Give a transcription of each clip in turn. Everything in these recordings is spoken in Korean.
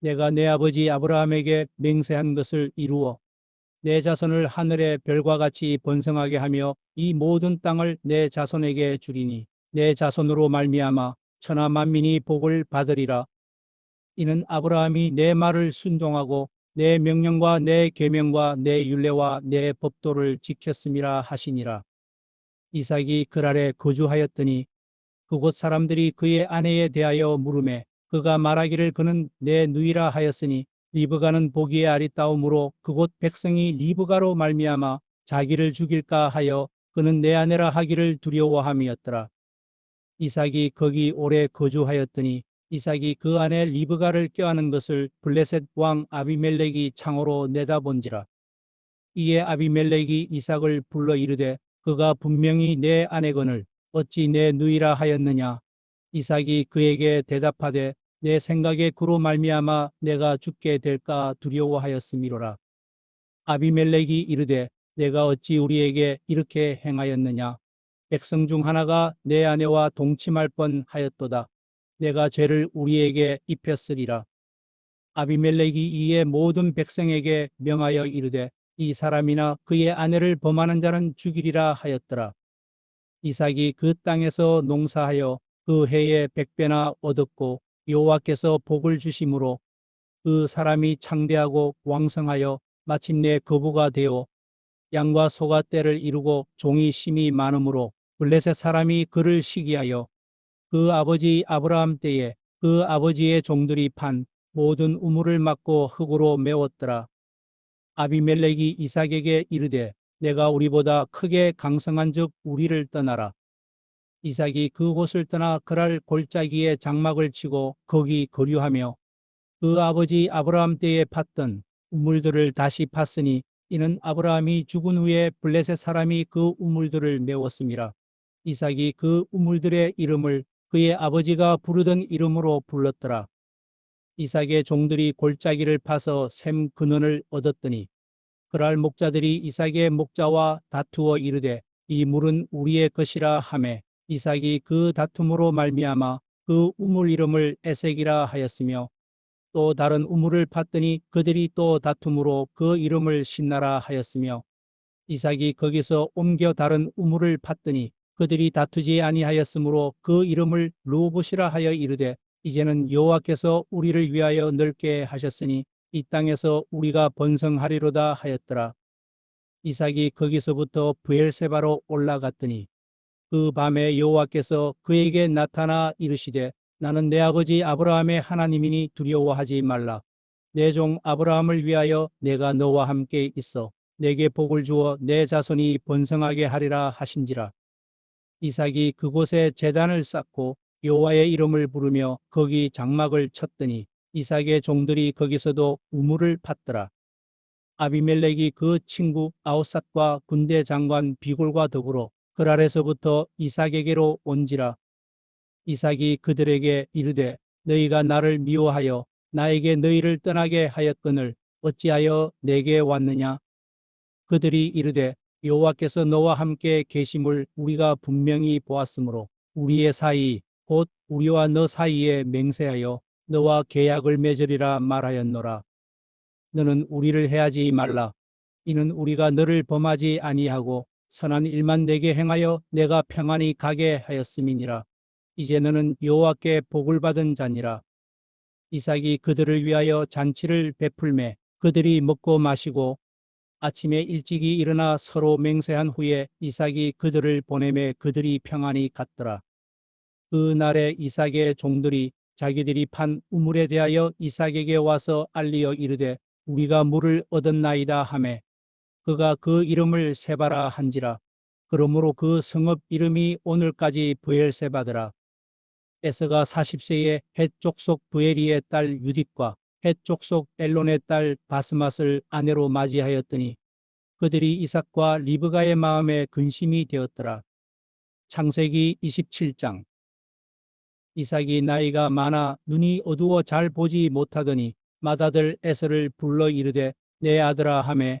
내가 내 아버지 아브라함에게 맹세한 것을 이루어 내 자손을 하늘의 별과 같이 번성하게 하며 이 모든 땅을 내 자손에게 주리니 내 자손으로 말미암아 천하 만민이 복을 받으리라. 이는 아브라함이 내 말을 순종하고 내 명령과 내 계명과 내 율례와 내 법도를 지켰음이라 하시니라. 이삭이 그랄에 거주하였더니 그곳 사람들이 그의 아내에 대하여 물음에 그가 말하기를 그는 내 누이라 하였으니 리브가는 보기에 아리따움으로 그곳 백성이 리브가로 말미암아 자기를 죽일까 하여 그는 내 아내라 하기를 두려워함이었더라. 이삭이 거기 오래 거주하였더니 이삭이 그 아내 리브가를 껴안은 것을 블레셋 왕 아비멜렉이 창으로 내다본지라. 이에 아비멜렉이 이삭을 불러 이르되 그가 분명히 내 아내거늘 어찌 내 누이라 하였느냐. 이삭이 그에게 대답하되 내 생각에 그로 말미암아 내가 죽게 될까 두려워하였음이로라. 아비멜렉이 이르되 내가 어찌 우리에게 이렇게 행하였느냐. 백성 중 하나가 내 아내와 동침할 뻔하였도다. 내가 죄를 우리에게 입혔으리라. 아비멜렉이 이에 모든 백성에게 명하여 이르되 이 사람이나 그의 아내를 범하는 자는 죽이리라 하였더라. 이삭이 그 땅에서 농사하여 그 해에 백배나 얻었고 여호와께서 복을 주심으로 그 사람이 창대하고 왕성하여 마침내 거부가 되어 양과 소가 떼를 이루고 종이 심이 많으므로 블레셋 사람이 그를 시기하여 그 아버지 아브라함 때에 그 아버지의 종들이 판 모든 우물을 막고 흙으로 메웠더라. 아비멜렉이 이삭에게 이르되 내가 우리보다 크게 강성한 즉 우리를 떠나라. 이삭이 그곳을 떠나 그랄 골짜기에 장막을 치고 거기 거류하며 그 아버지 아브라함 때에 팠던 우물들을 다시 팠으니 이는 아브라함이 죽은 후에 블레셋 사람이 그 우물들을 메웠음이라. 이삭이 그 우물들의 이름을 그의 아버지가 부르던 이름으로 불렀더라. 이삭의 종들이 골짜기를 파서 샘 근원을 얻었더니 그랄 목자들이 이삭의 목자와 다투어 이르되 이 물은 우리의 것이라 하매 이삭이 그 다툼으로 말미암아 그 우물 이름을 에색이라 하였으며 또 다른 우물을 팠더니 그들이 또 다툼으로 그 이름을 신나라 하였으며 이삭이 거기서 옮겨 다른 우물을 팠더니 그들이 다투지 아니하였으므로 그 이름을 루봇이라 하여 이르되 이제는 여호와께서 우리를 위하여 넓게 하셨으니 이 땅에서 우리가 번성하리로다 하였더라. 이삭이 거기서부터 부엘세바로 올라갔더니 그 밤에 여호와께서 그에게 나타나 이르시되 나는 내 아버지 아브라함의 하나님이니 두려워하지 말라. 내 종 아브라함을 위하여 내가 너와 함께 있어 내게 복을 주어 내 자손이 번성하게 하리라 하신지라. 이삭이 그곳에 제단을 쌓고 여호와의 이름을 부르며 거기 장막을 쳤더니 이삭의 종들이 거기서도 우물을 팠더라. 아비멜렉이 그 친구 아우삿과 군대 장관 비골과 더불어 그랄에서부터 이삭에게로 온지라. 이삭이 그들에게 이르되 너희가 나를 미워하여 나에게 너희를 떠나게 하였거늘 어찌하여 내게 왔느냐? 그들이 이르되 여호와께서 너와 함께 계심을 우리가 분명히 보았으므로 우리의 사이 곧 우리와 너 사이에 맹세하여 너와 계약을 맺으리라 말하였노라. 너는 우리를 해하지 말라. 이는 우리가 너를 범하지 아니하고 선한 일만 내게 행하여 내가 평안히 가게 하였음이니라. 이제 너는 여호와께 복을 받은 자니라. 이삭이 그들을 위하여 잔치를 베풀매 그들이 먹고 마시고 아침에 일찍이 일어나 서로 맹세한 후에 이삭이 그들을 보내매 그들이 평안히 갔더라. 그 날에 이삭의 종들이 자기들이 판 우물에 대하여 이삭에게 와서 알리어 이르되 우리가 물을 얻었나이다 하매 그가 그 이름을 세바라 한지라. 그러므로 그 성읍 이름이 오늘까지 부엘세바더라. 에서가 40세에 헷 족속 부에리의 딸 유딕과 해족 속 엘론의 딸 바스맛을 아내로 맞이하였더니 그들이 이삭과 리브가의 마음에 근심이 되었더라. 창세기 27장. 이삭이 나이가 많아 눈이 어두워 잘 보지 못하더니 맏아들 에서를 불러 이르되 내 아들아 하매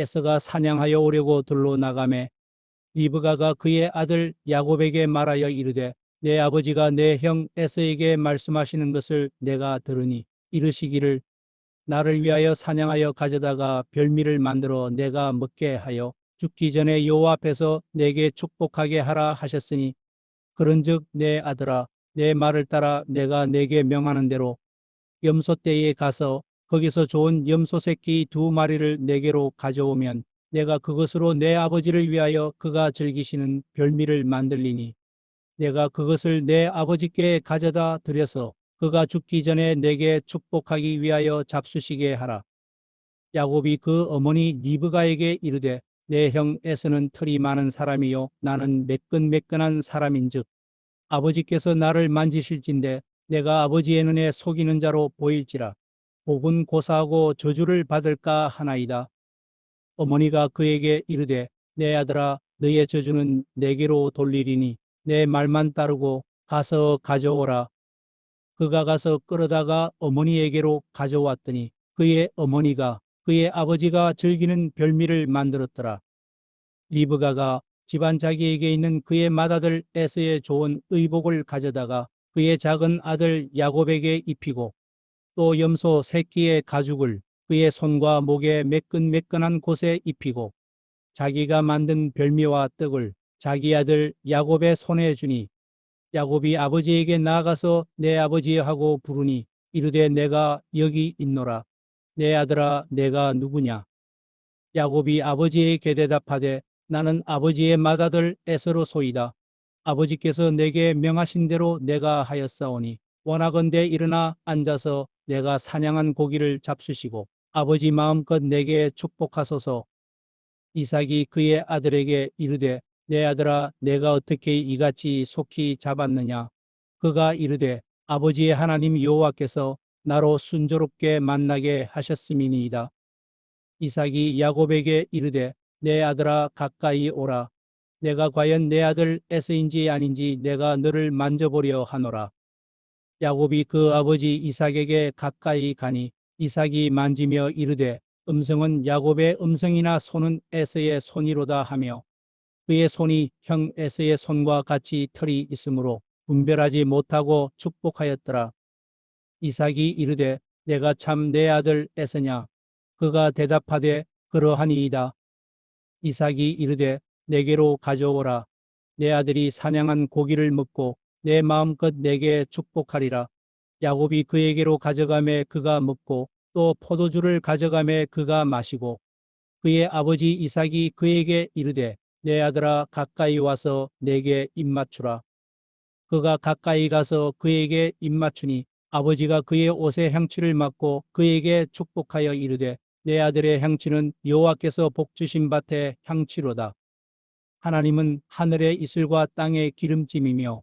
에서가 사냥하여 오려고 들로 나가매 리브가가 그의 아들 야곱에게 말하여 이르되 내 아버지가 내 형 에서에게 말씀하시는 것을 내가 들으니 이르시기를 나를 위하여 사냥하여 가져다가 별미를 만들어 내가 먹게 하여 죽기 전에 여호와 앞에서 내게 축복하게 하라 하셨으니 그런즉 내 아들아 내 말을 따라 내가 내게 명하는 대로 염소 떼에 가서 거기서 좋은 염소 새끼 두 마리를 내게로 가져오면 내가 그것으로 내 아버지를 위하여 그가 즐기시는 별미를 만들리니 내가 그것을 내 아버지께 가져다 드려서 그가 죽기 전에 내게 축복하기 위하여 잡수시게 하라. 야곱이 그 어머니 리브가에게 이르되 내 형 에서는 털이 많은 사람이요 나는 매끈매끈한 사람인즉 아버지께서 나를 만지실진데 내가 아버지의 눈에 속이는 자로 보일지라 복은 고사하고 저주를 받을까 하나이다. 어머니가 그에게 이르되 내 아들아 너의 저주는 내게로 돌리리니 내 말만 따르고 가서 가져오라. 그가 가서 끌어다가 어머니에게로 가져왔더니 그의 어머니가 그의 아버지가 즐기는 별미를 만들었더라. 리브가가 집안 자기에게 있는 그의 맏아들 에서의 좋은 의복을 가져다가 그의 작은 아들 야곱에게 입히고 또 염소 새끼의 가죽을 그의 손과 목에 매끈매끈한 곳에 입히고 자기가 만든 별미와 떡을 자기 아들 야곱의 손에 주니 야곱이 아버지에게 나아가서 내 아버지 하고 부르니 이르되 내가 여기 있노라. 내 아들아 내가 누구냐? 야곱이 아버지에게 대답하되 나는 아버지의 맏아들 에서로 소이다. 아버지께서 내게 명하신 대로 내가 하였사오니 원하건대 일어나 앉아서 내가 사냥한 고기를 잡수시고 아버지 마음껏 내게 축복하소서. 이삭이 그의 아들에게 이르되 내 아들아 내가 어떻게 이같이 속히 잡았느냐? 그가 이르되 아버지의 하나님 여호와께서 나로 순조롭게 만나게 하셨음이니이다. 이삭이 야곱에게 이르되 내 아들아 가까이 오라. 내가 과연 내 아들 에서인지 아닌지 내가 너를 만져보려 하노라 야곱이 그 아버지 이삭에게 가까이 가니 이삭이 만지며 이르되 음성은 야곱의 음성이나 손은 에서의 손이로다 하며 그의 손이 형 에서의 손과 같이 털이 있으므로 분별하지 못하고 축복하였더라. 이삭이 이르되 내가 참 내 아들 에서냐 그가 대답하되 그러하니이다. 이삭이 이르되 내게로 가져오라 내 아들이 사냥한 고기를 먹고 내 마음껏 내게 축복하리라. 야곱이 그에게로 가져가매 그가 먹고 또 포도주를 가져가매 그가 마시고 그의 아버지 이삭이 그에게 이르되 내 아들아 가까이 와서 내게 입맞추라. 그가 가까이 가서 그에게 입맞추니 아버지가 그의 옷에 향취를 맡고 그에게 축복하여 이르되 내 아들의 향취는 여호와께서 복 주신 밭의 향취로다. 하나님은 하늘의 이슬과 땅의 기름짐이며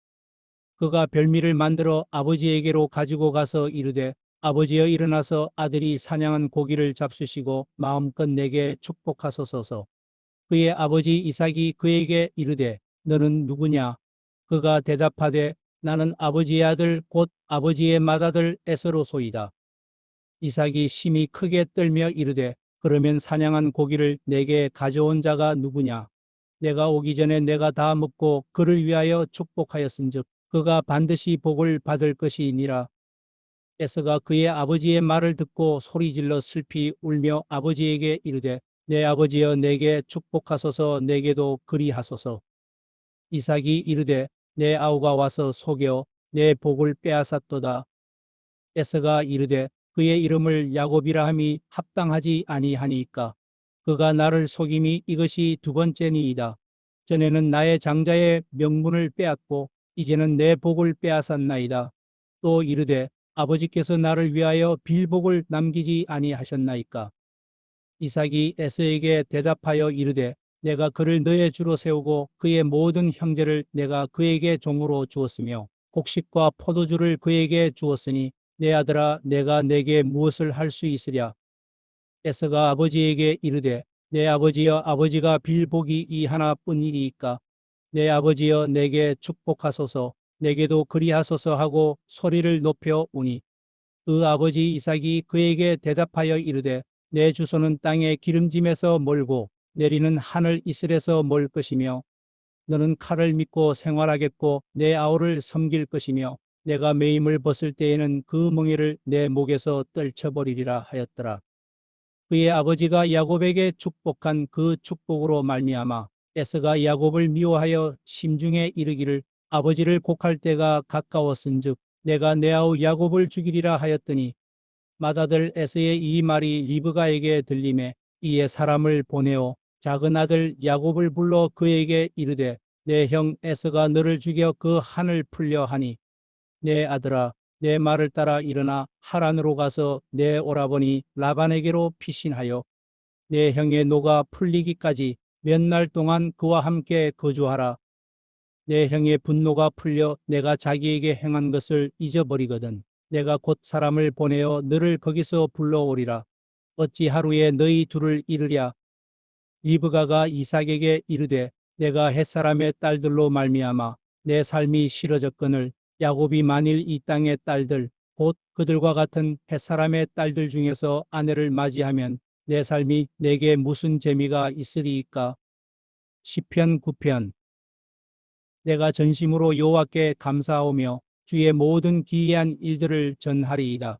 그가 별미를 만들어 아버지에게로 가지고 가서 이르되 아버지여 일어나서 아들이 사냥한 고기를 잡수시고 마음껏 내게 축복하소서. 그의 아버지 이삭이 그에게 이르되 너는 누구냐? 그가 대답하되 나는 아버지의 아들 곧 아버지의 맏아들 에서로소이다. 이삭이 심히 크게 떨며 이르되 그러면 사냥한 고기를 내게 가져온 자가 누구냐? 내가 오기 전에 내가 다 먹고 그를 위하여 축복하였은즉 그가 반드시 복을 받을 것이니라. 에서가 그의 아버지의 말을 듣고 소리질러 슬피 울며 아버지에게 이르되 내 아버지여 내게 축복하소서 내게도 그리하소서. 이삭이 이르되 내 아우가 와서 속여 내 복을 빼앗았도다. 에서가 이르되 그의 이름을 야곱이라 함이 합당하지 아니하니까 그가 나를 속임이 이것이 두 번째니이다. 전에는 나의 장자의 명분을 빼앗고 이제는 내 복을 빼앗았나이다. 또 이르되 아버지께서 나를 위하여 빌복을 남기지 아니하셨나이까. 이삭이 에서에게 대답하여 이르되 내가 그를 너의 주로 세우고 그의 모든 형제를 내가 그에게 종으로 주었으며 곡식과 포도주를 그에게 주었으니 내 아들아 내가 내게 무엇을 할 수 있으랴. 에서가 아버지에게 이르되 내 아버지여 아버지가 빌복이 이 하나뿐이니까 내 아버지여 내게 축복하소서 내게도 그리하소서 하고 소리를 높여 우니 그 아버지 이삭이 그에게 대답하여 이르되 내 주소는 땅의 기름짐에서 멀고 내리는 하늘 이슬에서 멀 것이며 너는 칼을 믿고 생활하겠고 내 아우를 섬길 것이며 내가 매임을 벗을 때에는 그 멍에를 내 목에서 떨쳐버리리라 하였더라. 그의 아버지가 야곱에게 축복한 그 축복으로 말미암아 에서가 야곱을 미워하여 심중에 이르기를 아버지를 곡할 때가 가까웠은즉 내가 내 아우 야곱을 죽이리라 하였더니 맏아들 에서의 이 말이 리브가에게 들림에 이에 사람을 보내어 작은 아들 야곱을 불러 그에게 이르되 내 형 에서가 너를 죽여 그 한을 풀려 하니 내 아들아 내 말을 따라 일어나 하란으로 가서 내 오라버니 라반에게로 피신하여 내 형의 노가 풀리기까지 몇 날 동안 그와 함께 거주하라. 내 형의 분노가 풀려 내가 자기에게 행한 것을 잊어버리거든. 내가 곧 사람을 보내어 너를 거기서 불러오리라. 어찌 하루에 너희 둘을 이르랴. 리브가가 이삭에게 이르되 내가 햇사람의 딸들로 말미암아 내 삶이 싫어졌거늘 야곱이 만일 이 땅의 딸들 곧 그들과 같은 햇사람의 딸들 중에서 아내를 맞이하면 내 삶이 내게 무슨 재미가 있으리이까 시편 9편 내가 전심으로 여호와께 감사하오며 주의 모든 기이한 일들을 전하리이다.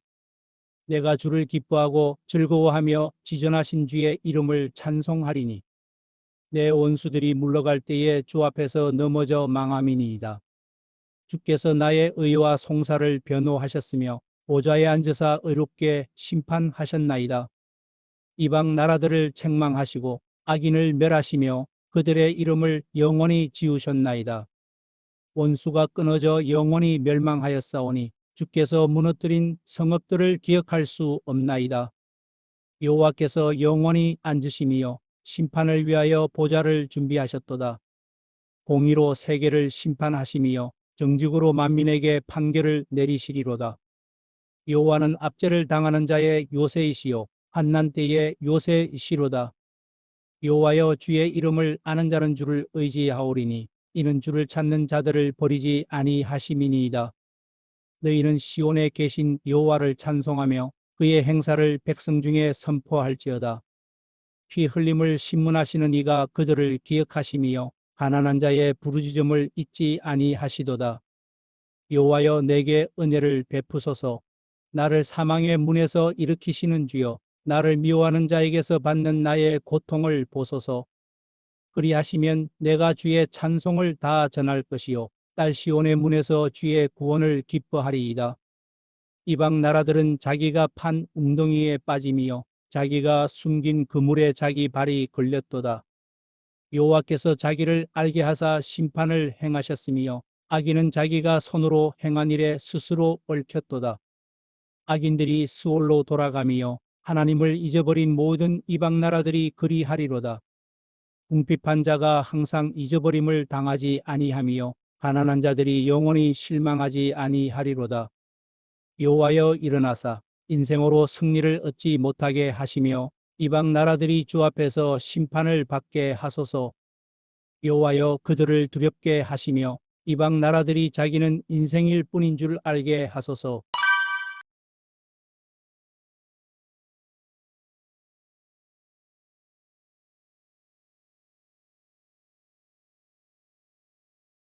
내가 주를 기뻐하고 즐거워하며 지전하신 주의 이름을 찬송하리니 내 원수들이 물러갈 때에 주 앞에서 넘어져 망함이니이다. 주께서 나의 의와 송사를 변호하셨으며 보좌에 앉으사 의롭게 심판하셨나이다. 이방 나라들을 책망하시고 악인을 멸하시며 그들의 이름을 영원히 지우셨나이다. 원수가 끊어져 영원히 멸망하였사오니 주께서 무너뜨린 성읍들을 기억할 수 없나이다. 여호와께서 영원히 앉으심이요 심판을 위하여 보좌를 준비하셨도다. 공의로 세계를 심판하심이요 정직으로 만민에게 판결을 내리시리로다. 여호와는 압제를 당하는 자의 요새이시요 환난 때의 요새이시로다. 여호와여 주의 이름을 아는 자는 주를 의지하오리니 이는 주를 찾는 자들을 버리지 아니하심이니이다. 너희는 시온에 계신 여호와를 찬송하며 그의 행사를 백성 중에 선포할지어다. 피 흘림을 신문하시는 이가 그들을 기억하심이요 가난한 자의 부르짖음을 잊지 아니하시도다. 여호와여 내게 은혜를 베푸소서. 나를 사망의 문에서 일으키시는 주여 나를 미워하는 자에게서 받는 나의 고통을 보소서. 그리하시면 내가 주의 찬송을 다 전할 것이요 딸 시온의 문에서 주의 구원을 기뻐하리이다. 이방 나라들은 자기가 판 웅덩이에 빠짐이요 자기가 숨긴 그물에 자기 발이 걸렸도다. 여호와께서 자기를 알게 하사 심판을 행하셨으며 악인은 자기가 손으로 행한 일에 스스로 얽혔도다. 악인들이 수월로 돌아가며 하나님을 잊어버린 모든 이방 나라들이 그리하리로다. 궁핍한 자가 항상 잊어버림을 당하지 아니하며 가난한 자들이 영원히 실망하지 아니하리로다. 여호와여 일어나사 인생으로 승리를 얻지 못하게 하시며 이방 나라들이 주 앞에서 심판을 받게 하소서. 여호와여 그들을 두렵게 하시며 이방 나라들이 자기는 인생일 뿐인 줄 알게 하소서.